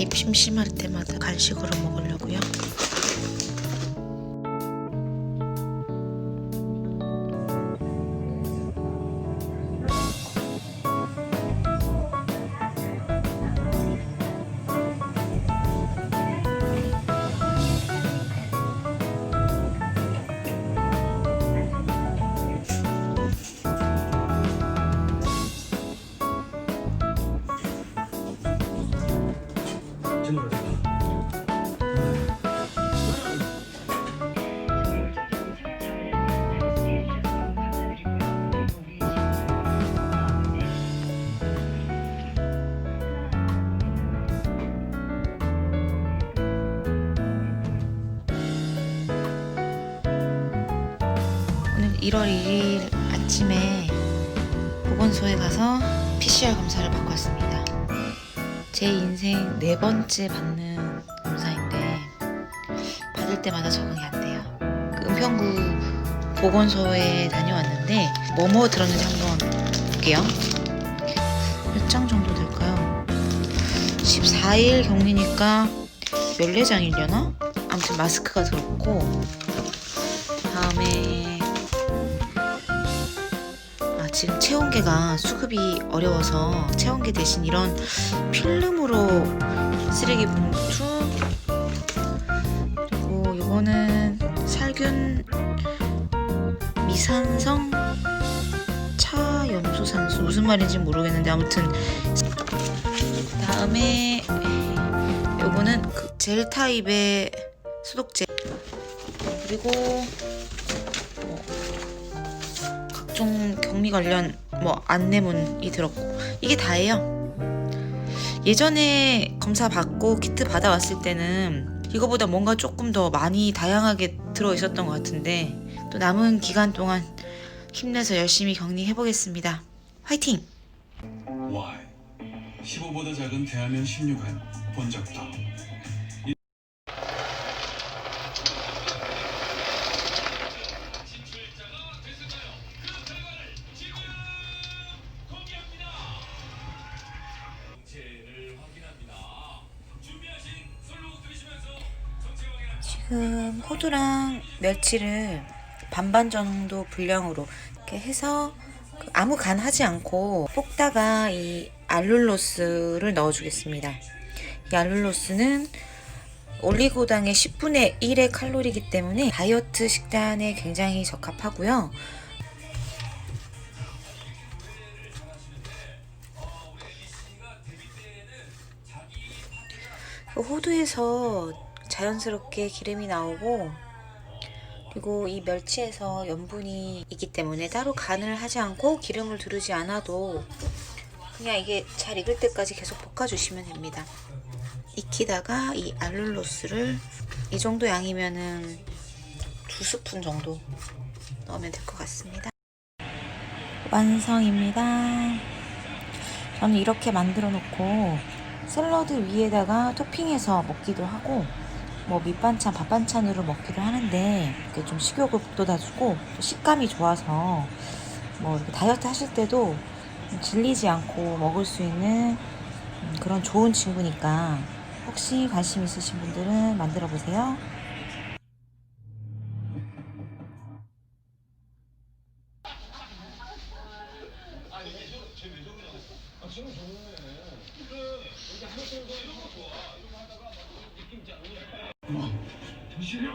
입 심심할 때마다 간식으로 먹으려고요. 1월 1일 아침에 보건소에 가서 PCR 검사를 받고 왔습니다. 제 인생 네 번째 받는 검사인데 받을 때마다 적응이 안 돼요. 그 은평구 보건소에 다녀왔는데 뭐뭐 들었는지 한번 볼게요. 몇 장 정도 될까요? 14일 격리니까 14장이려나? 아무튼 마스크가 들었고 다음에 아, 지금 체온계가 수급이 어려워서 체온계 대신 이런 필름으로 쓰레기 봉투 그리고 이거는 살균 미산성 차염소산수 무슨 말인지 모르겠는데 아무튼 다음에 요거는 그 젤 타입의 소독제. 그리고 뭐 각종 격리 관련 뭐 안내문이 들었고 이게 다예요. 예전에 검사 받고 키트 받아왔을 때는 이거보다 뭔가 조금 더 많이 다양하게 들어 있었던 것 같은데 또 남은 기간 동안 힘내서 열심히 격리해 보겠습니다. 화이팅! Y 15보다 작은 대하면 16한 본 적도 지금 호두랑 멸치를 반반 정도 분량으로 이렇게 해서 그 아무 간 하지 않고 볶다가 이 알룰로스를 넣어주겠습니다. 이 알룰로스는 올리고당의 10분의 1의 칼로리이기 때문에 다이어트 식단에 굉장히 적합하고요. 그 호두에서 자연스럽게 기름이 나오고 그리고 이 멸치에서 염분이 있기 때문에 따로 간을 하지 않고 기름을 두르지 않아도 그냥 이게 잘 익을 때까지 계속 볶아주시면 됩니다. 익히다가 이 알룰로스를 이 정도 양이면은 두 스푼 정도 넣으면 될 것 같습니다. 완성입니다. 저는 이렇게 만들어 놓고 샐러드 위에다가 토핑해서 먹기도 하고 뭐 밑반찬, 밥반찬으로 먹기도 하는데 좀 식욕을 돋아주고 또 식감이 좋아서 뭐 다이어트 하실 때도 질리지 않고 먹을 수 있는 음, 그런 좋은 친구니까 혹시 관심 있으신 분들은 만들어 보세요. 정 신이